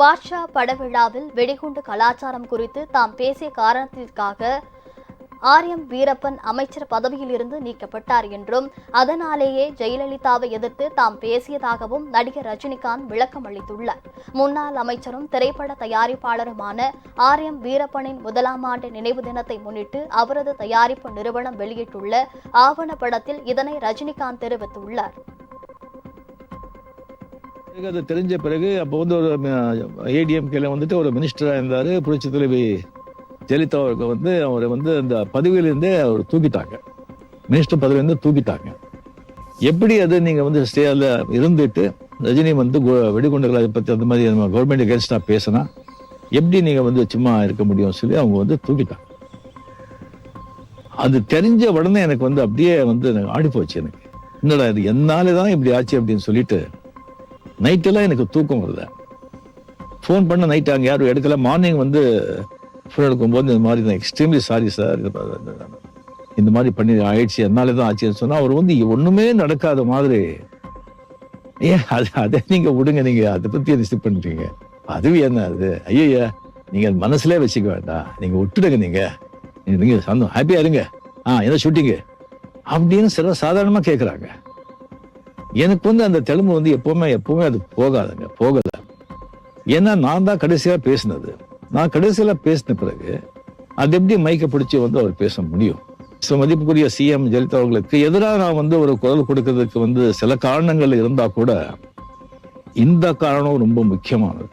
பாட்ஷா படவிழாவில் வெடிகுண்டு கலாச்சாரம் குறித்து தாம் பேசிய காரணத்திற்காக ஆர்எம் வீரப்பன் அமைச்சர் பதவியிலிருந்து நீக்கப்பட்டார் என்றும் அதனாலேயே ஜெயலலிதாவை எதிர்த்து தாம் பேசியதாகவும் நடிகர் ரஜினிகாந்த் விளக்கம் அளித்துள்ளார். முன்னாள் அமைச்சரும் திரைப்பட தயாரிப்பாளருமான ஆர் எம் வீரப்பனின் முதலாம் ஆண்டு நினைவு தினத்தை முன்னிட்டு அவரது தயாரிப்பு நிறுவனம் வெளியிட்டுள்ள ஆவணப்படத்தில் இதனை ரஜினிகாந்த் தெரிவித்துள்ளார். எனக்கு அது தெரிஞ்ச பிறகு அப்போ வந்து ஒரு ஏடிஎம்கேல வந்துட்டு ஒரு மினிஸ்டராக இருந்தார். புரட்சி தலைவி ஜெயலலிதா அவருக்கு வந்து அவரை வந்து அந்த பதவியிலேருந்தே அவர் தூக்கிட்டாங்க. மினிஸ்டர் பதவியிலேருந்து தூக்கிட்டாங்க. எப்படி அது நீங்கள் வந்து ஸ்டே இருந்துட்டு ரஜினி வந்து கு- வெடிகுண்டுகளை பற்றி அந்த மாதிரி நம்ம கவர்மெண்ட் அகேன்ஸ்டாக பேசினா எப்படி நீங்கள் வந்து சும்மா இருக்க முடியும்னு சொல்லி அவங்க வந்து தூக்கிட்டாங்க. அது தெரிஞ்ச உடனே எனக்கு வந்து அப்படியே வந்து எனக்கு ஆடி போச்சு எனக்கு. என்னடா இது என்னாலே தான் இப்படி ஆச்சு அப்படின்னு சொல்லிட்டு நைட்டெல்லாம் எனக்கு தூக்கம் வரல ஃபோன் பண்ண நைட் அங்கே யாரும் எடுக்கல. மார்னிங் வந்து ஃபோன் எடுக்கும்போது இந்த மாதிரி தான் எக்ஸ்ட்ரீம்லி சாரி சார் இந்த மாதிரி பண்ணி ஆயிடுச்சு. என்னால தான் ஆச்சுன்னு சொன்னால் அவர் வந்து ஒன்றுமே நடக்காத மாதிரி. ஏன்? அது அதை நீங்கள் விடுங்க. நீங்கள் அதை பற்றி ரிசீவ் பண்றீங்க? அதுவும் என்ன அது? ஐயா நீங்கள் மனசுலே வச்சுக்க வேண்டாம். நீங்கள் விட்டுடுங்க நீங்கள் நீங்கள் நீங்க சந்தோம் ஹாப்பியாக இருங்க. ஆ என்ன ஷூட்டிங்கு அப்படின்னு சில சாதாரணமாக கேட்குறாங்க எனக்கு வந்து அந்த தெலுங்கு வந்து எப்பவுமே எப்பவுமே அது போகாதுங்க போகல. ஏன்னா நான் தான் கடைசியா பேசினது. நான் கடைசியில பேசின பிறகு அது எப்படி மைக்கை பிடிச்சி வந்து அவர் பேச முடியும்? ஸோ மதிப்புக்குரிய சிஎம் ஜெயலலிதா அவர்களுக்கு எதிராக நான் வந்து ஒரு குரல் கொடுக்கறதுக்கு வந்து சில காரணங்கள் இருந்தா கூட இந்த காரணம் ரொம்ப முக்கியமானது.